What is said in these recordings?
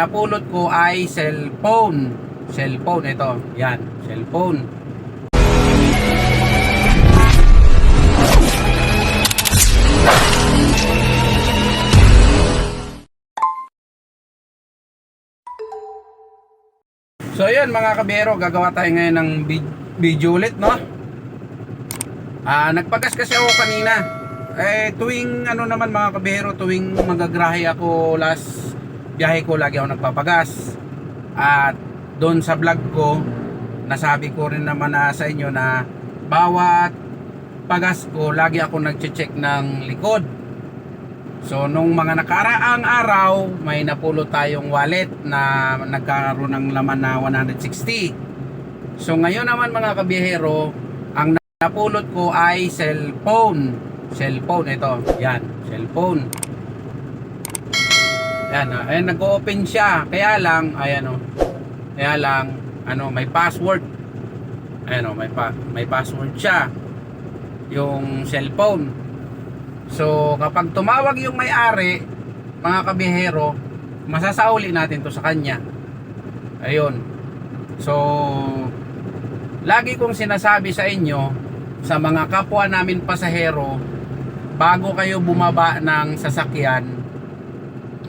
napulot ko ay cellphone. Cellphone ito. Yan, cellphone. So yun mga kabero, gagawa tayo ngayon ng vid- video ulit, no? Ah, nagpagas kasi ako kanina. Eh tuwing ano naman mga kabero, tuwing magagrahe ako last biyahe ko lagi ako nagpapagas. At doon sa vlog ko, nasabi ko rin naman na sa inyo na bawat pagas ko, lagi ako nagche-check ng likod. So nung mga nakaraang araw, may napulot tayong wallet na nagkaroon ng laman na 160. So ngayon naman mga kabiyahero, ang napulot ko ay cellphone. Cellphone ito. Yan, cellphone. Yan, ah, ayan nag-open siya. Kaya lang, ayan oh. Kaya lang, ano, may password. Ayan oh, may pa may password siya. Yung cellphone. So, kapag tumawag yung may-ari, mga kabihero, masasauli natin to sa kanya. Ayun. So, lagi kong sinasabi sa inyo, sa mga kapwa namin pasahero, bago kayo bumaba ng sasakyan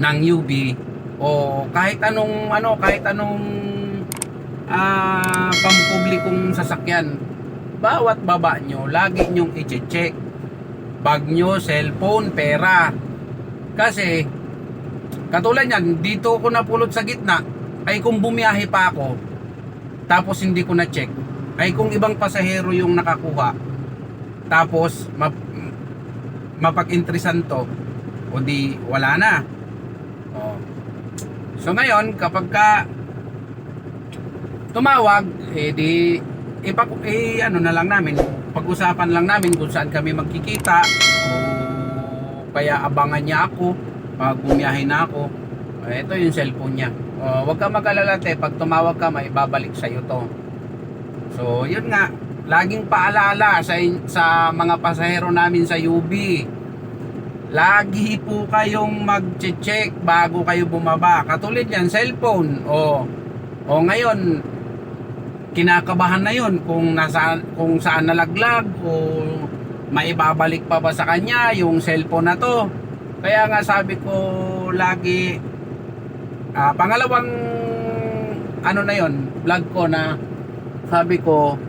ng UB o kahit anong ano kahit anong ah pampublikong sasakyan bawat baba nyo lagi nyong i-check bag nyo, cellphone, pera. Kasi, katulad yan, dito ko napulot sa gitna, ay kung bumiyahe pa ako, tapos hindi ko na-check, ay kung ibang pasahero yung nakakuha, tapos map, mapag-interesan to, o di wala na. O. So ngayon, kapag ka tumawag, eh di ipak eh, ano na lang namin, pag-usapan lang namin kung saan kami magkikita o kaya abangan niya ako pag bumiyahe na ako. Eh, ito yung cellphone niya. O, huwag ka mag-alala te, pag tumawag ka, may babalik sa iyo to. So, yun nga, laging paalala sa, sa mga pasahero namin sa UB. Lagi po kayong mag-check bago kayo bumaba. Katulad yan, cellphone. O, o ngayon, kinakabahan na yon kung nasa kung saan nalaglag o maibabalik pa ba sa kanya yung cellphone na to. Kaya nga sabi ko lagi ah, pangalawang ano na yon vlog ko na sabi ko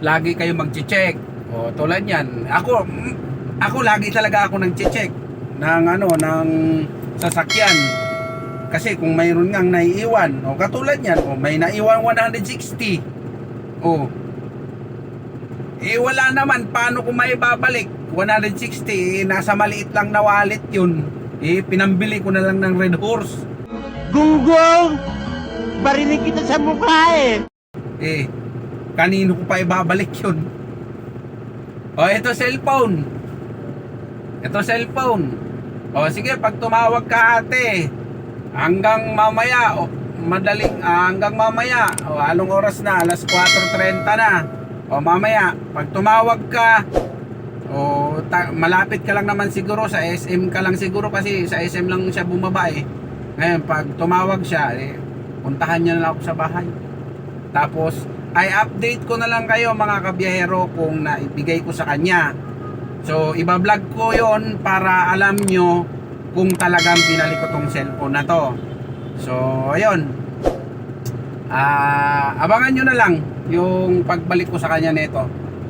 lagi kayo magche-check. O tulad yan. Ako ako lagi talaga ako nagche-check ng ano ng sasakyan. Kasi kung mayroon ngang naiiwan, o katulad yan, o may naiwan 160. O. Eh wala naman, paano kung may babalik? 160, eh, nasa maliit lang na wallet yun. Eh, pinambili ko na lang ng Red Horse. Gunggong! Barinig kita sa mukha eh! Eh, kanino ko pa ibabalik yun? O, ito cellphone. Ito cellphone. O, sige, pag tumawag ka ate, hanggang mamaya, o, madaling, ah, hanggang mamaya, o, anong oras na? Alas 4.30 na. O, mamaya, pag tumawag ka, o, ta- malapit ka lang naman siguro, sa SM ka lang siguro, kasi sa SM lang siya bumaba eh. Ngayon, pag tumawag siya, eh, puntahan niya na lang ako sa bahay. Tapos, ay update ko na lang kayo mga kabiyahero kung naibigay ko sa kanya. So, iba-vlog ko yon para alam nyo kung talagang pinali ko tong cellphone na to. So, ayun. Ah, abangan nyo na lang yung pagbalik ko sa kanya nito,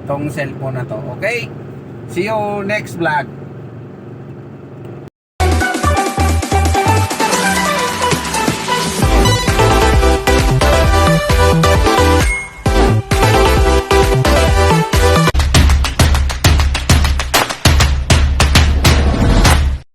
tong cellphone na to. Okay? See you next vlog.